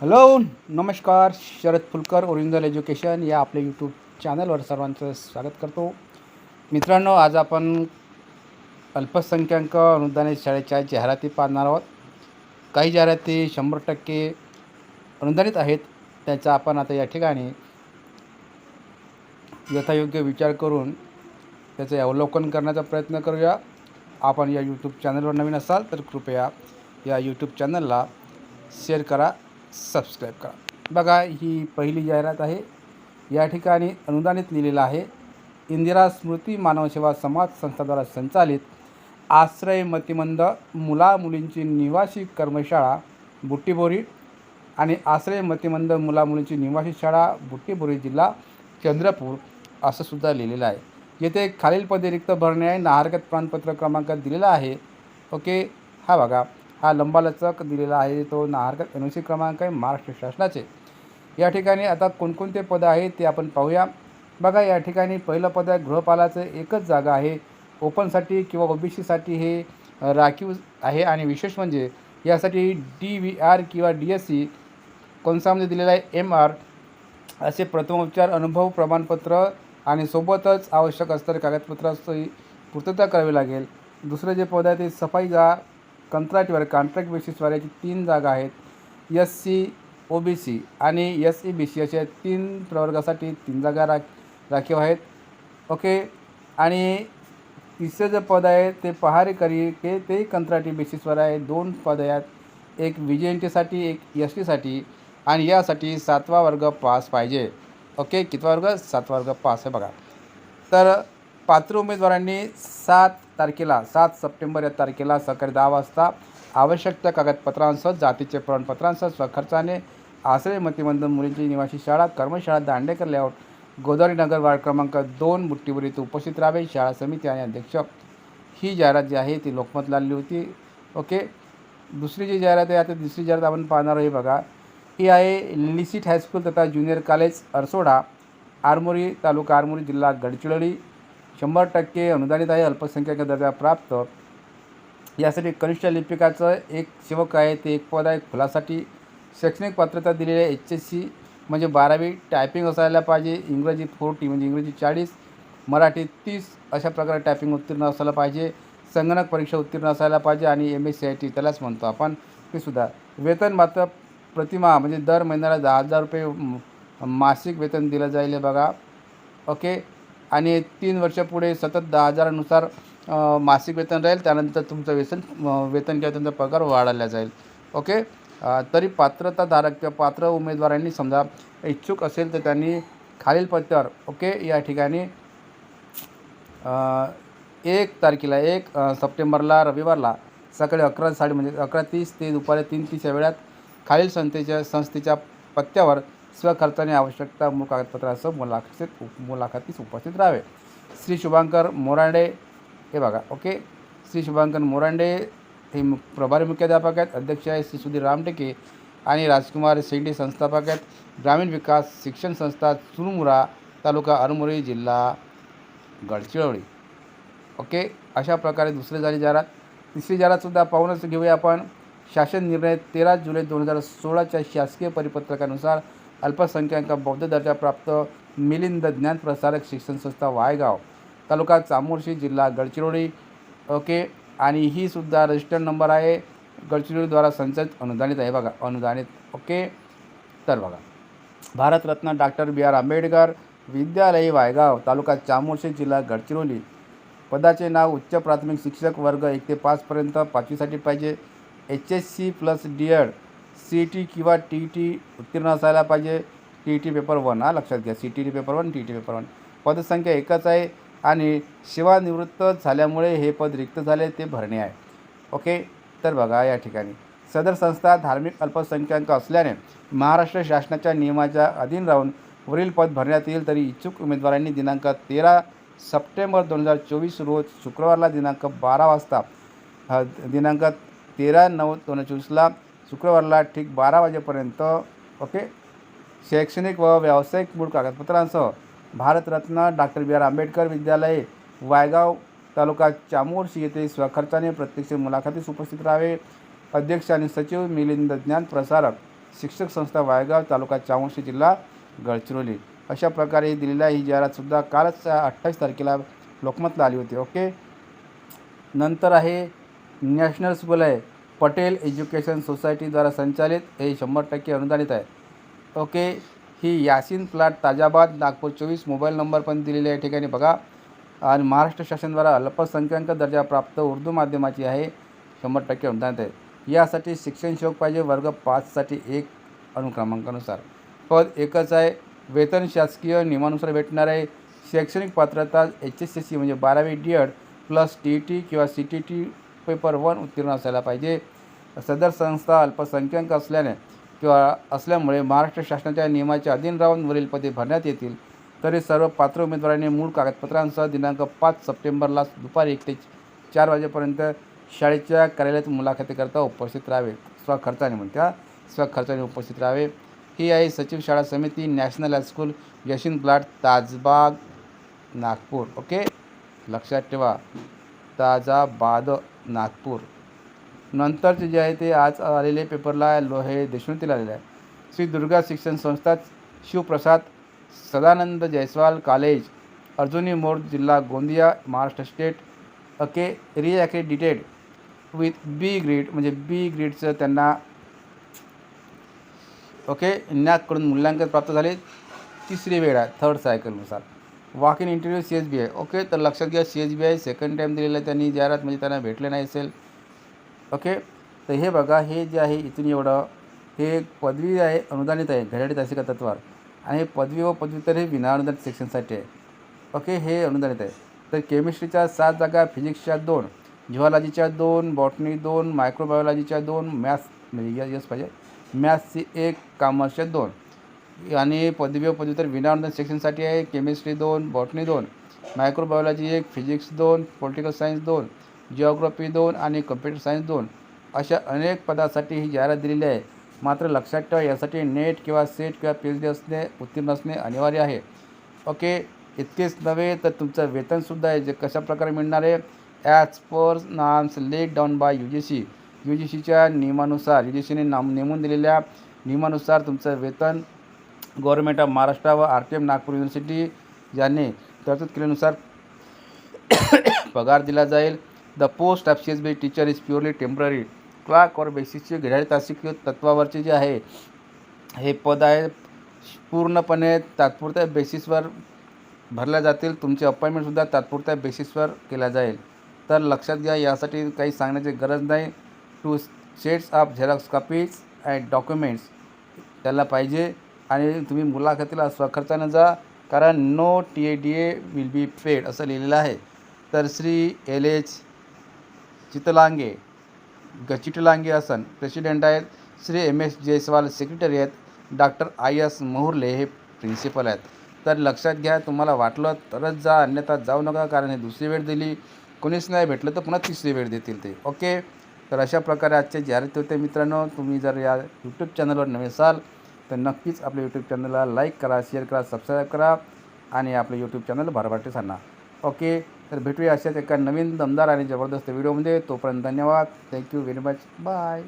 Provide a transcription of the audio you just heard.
Hello नमस्कार Sharad Phulkar original education या आपल्या यूट्यूब चॅनलवर सर्वांचं स्वागत करतो. मित्रांनो आज आपण अल्पसंख्याक अनुदानित शाळेच्या जाहिराती पाहणार आहोत. काही जाहिराती शंभर टक्के अनुदानित आहेत त्याचा आपण आता या ठिकाणी यथायोग्य विचार करून त्याचे अवलोकन करण्याचा प्रयत्न करूया. आपण या यूट्यूब चॅनलवर नवीन असाल तर कृपया या यूट्यूब चॅनलला शेअर करा. सबस्क्राईब करा. बघा ही पहिली जाहिरात आहे. या ठिकाणी अनुदानित लिहिलेलं आहे इंदिरा स्मृती मानवसेवा समाज संस्थाद्वारा संचालित आश्रय मतिमंद मुला मुलींची निवासी कर्मशाळा बुट्टीबोरी आणि आश्रय मतिमंद मुला मुलींची निवासी शाळा बुट्टीबोरी जिल्हा चंद्रपूर असं सुद्धा लिहिलेलं आहे. येथे खालील पदे रिक्त भरणे आहे. नाहरकत प्रमाणपत्र क्रमांक दिलेला आहे. ओके हा बघा. हा लंबालचक दिलेला आहे. तो नाहरकत एन सी क्रमांक आहे महाराष्ट्र शासनाचे. या ठिकाणी आता कोणकोणते पदं आहेत ते आपण पाहूया. बघा या ठिकाणी पहिलं पद आहे गृहपालाचं एकच जागा आहे. ओपनसाठी किंवा ओ बी सीसाठी हे राखीव आहे आणि विशेष म्हणजे यासाठी डी व्ही आर किंवा डी एस सी कोणसामध्ये दिलेला आहे एम आर असे प्रथमोपचार अनुभव प्रमाणपत्र आणि सोबतच आवश्यक असणारे कागदपत्राची पूर्तता करावी लागेल. दुसरं जे पद आहे ते सफाईगार कंत्राटीवर कॉन्ट्रॅक्ट बेसिसवर याची तीन जागा आहेत. S C O B C आणि एस ई बी सी अशा तीन प्रवर्गासाठी तीन जागा राख राखीव आहेत. ओके? आणि तिसरं जे पद आहे ते पहारेकरी ते तेही कंत्राटी बेसिसवर आहे. दोन पद आहेत. एक व्ही जी एन टीसाठी एक एस टीसाठी आणि यासाठी सातवा वर्ग पास पाहिजे. ओके? कितवा वर्ग? सातवा वर्ग पास आहे बघा. तर पात्र उमेदवारांनी सात तारखेला सात सप्टेंबर या तारखेला सकाळी दहा वाजता आवश्यक त्या कागदपत्रांसह जातीचे प्रमाणपत्रांसह स्वखर्चाने आश्रय मतिमंद मुलींची निवासी शाळा कर्मशाळा दांडेकर लेआउट गोदावरी नगर वार्ड क्रमांक दोन बुट्टीवर इथं उपस्थित राहावे. शाळा समिती आणि अध्यक्ष ही जाहिरात जी आहे ती लोकमतला आली होती. ओके? दुसरी जी जाहिरात आहे आता दुसरी जाहिरात आपण पाहणार आहे बघा. ही आहे लिसिट हायस्कूल तथा ज्युनियर कॉलेज अरसोडा आरमोरी तालुका आरमोरी जिल्हा गडचिरोली. शंभर टक्के अनुदानित आहे अल्पसंख्याक दर्जा प्राप्त. यासाठी कनिष्ठ लिपिकाचं एक सेवक आहे ते एक पद आहे. खुलासाठी शैक्षणिक पात्रता दिलेली आहे. एच एस सी म्हणजे बारावी टायपिंग असायला पाहिजे. इंग्रजी फोर्टी म्हणजे इंग्रजी चाळीस मराठी तीस अशा प्रकारे टायपिंग उत्तीर्ण असायला पाहिजे. संगणक परीक्षा उत्तीर्ण असायला पाहिजे आणि M S C I T त्यालाच म्हणतो आपण. ते सुद्धा. वेतन मात्र प्रतिमा म्हणजे दर महिन्याला दहा हजार रुपये मासिक वेतन दिलं जाईल बघा. ओके आणि तीन वर्ष पुढे सतत दहा हजारानुसार मासिक वेतन राहील. त्यानंतर तुमचं वेतन वेतन किंवा तुमचा पगार वाढवला जाईल. ओके? तरी पात्रताधारक किंवा पात्र उमेदवारांनी समजा इच्छुक असेल तर त्यांनी खालील पत्त्यावर ओके या ठिकाणी एक तारखेला एक सप्टेंबरला रविवारला सकाळी अकरा साडे म्हणजे अकरा तीस ते दुपारी तीन तीस या वेळात खालील संस्थेच्या संस्थेच्या पत्त्यावर स्वखर्चाने आवश्यकता मूळ कागदपत्रासह मुलाखतीत मुलाखतीस उपस्थित राहावे. श्री शुभांकर मोरांडे हे बघा ओके? श्री शुभांकर मोरांडे हे प्रभारी मुख्याध्यापक आहेत. अध्यक्ष आहे श्री सुधीर रामटेके आणि राजकुमार शेंडे संस्थापक आहेत. ग्रामीण विकास शिक्षण संस्था चुरमुरा तालुका अरमुरी जिल्हा गडचिरोली. ओके? अशा प्रकारे दुसरी झाली जाहिरात. तिसरी जाहिरातसुद्धा पाहूनच घेऊया आपण. शासन निर्णय तेरा जुलै दोन हजार सोळाच्या शासकीय परिपत्रकानुसार अल्पसंख्याक बौद्ध दर्जाप्राप्त मिलिंद ज्ञान प्रसारक शिक्षण संस्था वायगाव तालुका चामोर्शी जिल्हा गडचिरोली. ओके आणि ही सुद्धा रजिस्टर्ड नंबर आहे. गडचिरोलीद्वारा संचलित अनुदानित आहे बघा अनुदानित. ओके तर बघा. Bharatratna doctor B R Ambedkar विद्यालय वायगाव तालुका चामोर्शी जिल्हा गडचिरोली. पदाचे नाव उच्च प्राथमिक शिक्षक वर्ग एक ते पाचपर्यंत पाचवीसाठी पाहिजे. H S C plus D Ed. C T किंवा टी टी उत्तीर्ण असायला पाहिजे. टी टी पेपर वन हा लक्षात घ्या. C T T paper one T T paper one पदसंख्या एकच आहे आणि सेवानिवृत्त झाल्यामुळे हे पद रिक्त झाले ते भरणे आहे. ओके? तर बघा या ठिकाणी. सदर संस्था धार्मिक अल्पसंख्याक असल्याने महाराष्ट्र शासनाच्या नियमाच्या अधीन राहून वरील पद भरण्यात येईल तरी इच्छुक उमेदवारांनी दिनांक तेरा सप्टेंबर दोन हजार चोवीस रोज शुक्रवारला दिनांक बारा वाजता दिनांक तेरा नऊ दोन हजार चोवीसला शुक्रवारला ठीक बारा वाजेपर्यंत ओके? शैक्षणिक व व्यावसायिक मूळ कागदपत्रांसह Bharatratna doctor B R Ambedkar विद्यालय वायगाव तालुका चामोर्शी येथे स्वखर्चाने प्रत्यक्ष मुलाखतीस उपस्थित राहावे. अध्यक्ष आणि सचिव मिलिंद ज्ञान प्रसारक शिक्षक संस्था वायगाव तालुका चामोर्शी जिल्हा गडचिरोली. अशा प्रकारे दिलेल्या ही जाहिरातसुद्धा कालच अठ्ठावीस तारखेला लोकमतला आली होती ओके? नंतर आहे नॅशनल स्कूल आहे पटेल एज्युकेशन सोसायटीद्वारा संचालित हे शंभर टक्के अनुदानित आहे. ओके ही यासीन प्लाट ताजाबाद नागपूर चोवीस मोबाईल नंबर पण दिलेले या ठिकाणी बघा. आणि महाराष्ट्र शासनद्वारा अल्पसंख्याक दर्जा प्राप्त उर्दू माध्यमाची आहे. शंभर टक्के अनुदानित आहे. यासाठी शिक्षण शोक पाहिजे वर्ग पाचसाठी एक अनुक्रमांकानुसार पद एकच आहे. वेतन शासकीय नियमानुसार भेटणार आहे. शैक्षणिक पात्रता एच एस एस सी म्हणजे बारावी D Ed plus T E T किंवा C T T paper one उत्तीर्ण असायला पाहिजे. सदर संस्था अल्पसंख्याक असल्याने किंवा असल्यामुळे महाराष्ट्र शासनाच्या नियमाच्या अधीन राहून वरील पदे भरण्यात येतील तरी सर्व पात्र उमेदवारांनी मूळ कागदपत्रांसह दिनांक पाच सप्टेंबरला दुपारी एक ते चार वाजेपर्यंत शाळेच्या कार्यालयात मुलाखतीकरता उपस्थित राहावे. स्वखर्चाने म्हणत्या स्वखर्चाने उपस्थित राहावे. ही आहे सचिव शाळा समिती national high school Yasin plot Tajbag Nagpur. Okay? लक्षात ठेवा. ताजाबाद नागपूर. नंतरचे जे आहे ते आज आलेले पेपरला लोहे देशमुखतील आलेले आहे. श्री दुर्गा शिक्षण संस्था शिवप्रसाद सदानंद जयस्वाल कॉलेज अर्जुनी मोड जिल्हा Gondiya Maharashtra state okay reaccredited with B grade म्हणजे बी ग्रेडचं त्यांना ओके नॅककडून मूल्यांकन प्राप्त झाले. तिसरी वेळ आहे third सायकलनुसार walk in interview C S B I okay तर लक्षात घ्या C H B I second time दिलेलं आहे त्यांनी जाहिरात म्हणजे त्यांना भेटले नाही असेल ओके? तर हे बघा हे जे आहे इथून एवढं हे पदवी आहे अनुदानित आहे घड्याळी तासिका तत्वावर. आणि पदवी व पदव्युत्तर हे विनाअनुदानित सेक्शनसाठी आहे. ओके हे अनुदानित आहे. तर केमिस्ट्रीच्या सात जागा फिजिक्सच्या दोन जिओलॉजीच्या दोन बॉटनी दोन मायक्रोबायोलॉजीच्या दोन मॅथ्स म्हणजे यस यस पाहिजे. मॅथ्सची एक कॉमर्सच्या दोन. आणि पदवी व पदव्युत्तर विनाअनुदान सेक्शनसाठी आहे केमिस्ट्री दोन बॉटनी दोन मायक्रोबायोलॉजी एक फिजिक्स दोन पॉलिटिकल सायन्स दोन. जिओग्राफी दोन आणि कम्प्युटर सायन्स दोन. अशा अनेक पदासाठी ही जाहिरात दिलेली आहे. मात्र लक्षात ठेवा यासाठी नेट किंवा सेट किंवा पी एच डी असणे उत्तीर्ण असणे अनिवार्य आहे. ओके? इतकेच नव्हे तर तुमचं वेतनसुद्धा आहे जे कशा प्रकारे मिळणार आहे? As per norms laid down by U G C U G सीच्या नियमानुसार यू जी सीने नाम नेमून दिलेल्या नियमानुसार तुमचं वेतन गव्हर्नमेंट ऑफ महाराष्ट्र व R T M Nagpur university यांनी तरतूद केल्यानुसार पगार दिला जाईल. The post of C S B teacher is purely temporary clock hour बेसिसचे घड्याळी तासिक तत्वावरचे जे आहे हे पद आहे पूर्णपणे तात्पुरत्या बेसिसवर भरल्या जातील. तुमचे अपॉइंटमेंटसुद्धा तात्पुरत्या बेसिसवर केल्या जाईल. तर लक्षात घ्या यासाठी काही सांगण्याची गरज नाही. Two sets of xerox copies and documents त्याला पाहिजे आणि तुम्ही मुलाखतीला स्वखर्चानं जा कारण no T A D A will be paid असं लिहिलेलं आहे. तर श्री एल एच चितलांगे गचिटलांगे असन. प्रेसिडेंट आहेत Shri M S Jaiswal secretary आहेत. डॉक्टर आय एस मोहुर्ले हे प्रिन्सिपल आहेत. तर लक्षात घ्या तुम्हाला वाटलं तरच जा अन्यथा जाऊ नका कारण हे दुसरी वेळ दिली. कोणीच नाही भेटलं तर पुन्हा तिसरी वेळ देतील ते. ओके तर अशा प्रकारे आजचे जाहिरात होते मित्रांनो तुम्ही जर या यूट्यूब चॅनलवर नवे असाल तर नक्कीच आपल्या यूट्यूब चॅनलला लाईक करा शेअर करा सबस्क्राईब करा आणि आपलं यूट्यूब चॅनल भरभराटी सांगा ओके तर भेटूया अशाच एका नवीन दमदार आणि जबरदस्त व्हिडिओमध्ये. तोपर्यंत धन्यवाद. Thank you very much bye